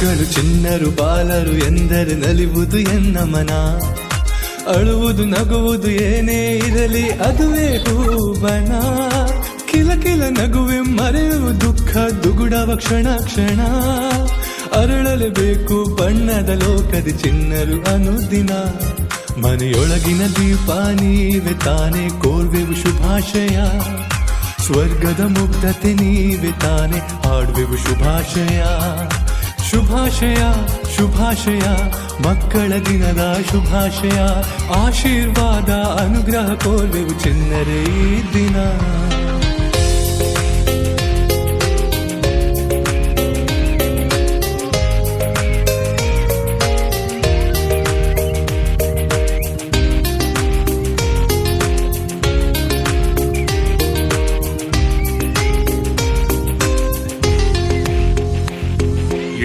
ಮಕ್ಕಳು ಚಿನ್ನರು ಬಾಲರು ಎಂದರೆ ನಲಿವುದು ಎನ್ನ ಮನ? ಅಳುವುದು ನಗುವುದು ಏನೇ ಇರಲಿ ಅದುವೇ ಹೂಬಣ ಕಿಲ ಕಿಲ ನಗುವೆ ಮರೆಯುವ ದುಃಖ, ದುಗುಡವ ಕ್ಷಣ ಕ್ಷಣ. ಅರಳಲೇಬೇಕು ಬಣ್ಣದ ಲೋಕದ ಚಿನ್ನರು ಅನುದಿನ. ಮನೆಯೊಳಗಿನ ದೀಪ ನೀವೆ ತಾನೆ ಕೋರ್ವೆವು ಶುಭಾಶಯ. ಸ್ವರ್ಗದ ಮುಗ್ಧತೆ ನೀವೆ ತಾನೆ ಹಾಡುವೆವು ಶುಭಾಶಯ. ಶುಭಾಶಯ ಶುಭಾಶಯ ಮಕ್ಕಳ ದಿನದ ಶುಭಾಶಯ ಆಶೀರ್ವಾದ ಅನುಗ್ರಹ ಕೋರ್ವೆವು ಚಿನ್ನರೇ ದಿನ.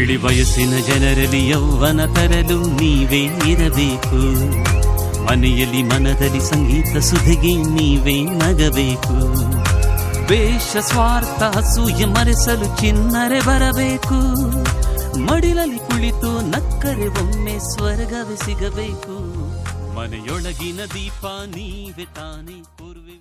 ಇಳಿ ವಯಸ್ಸಿನ ಜನರಲ್ಲಿ ಯೌವನ ತರಲು ನೀವೇ ಇರಬೇಕು. ಮನೆಯಲ್ಲಿ ಮನದಲ್ಲಿ ಸಂಗೀತ ಸುಧಿಗೆ ನೀವೇ ನಗಬೇಕು. ವೇಷ ಸ್ವಾರ್ಥ, ಅಸೂಯೆ ಮರೆಸಲು ಚಿನ್ನರೆ ಬರಬೇಕು. ಮಡಿಲಲ್ಲಿ ಕುಳಿತು ನಕ್ಕರೆ ಒಮ್ಮೆ ಸ್ವರ್ಗವೇ ಸಿಗಬೇಕು. ಮನೆಯೊಳಗಿನ ದೀಪ ನೀವೇ ತಾನೇ, ಪೂರ್ವೆ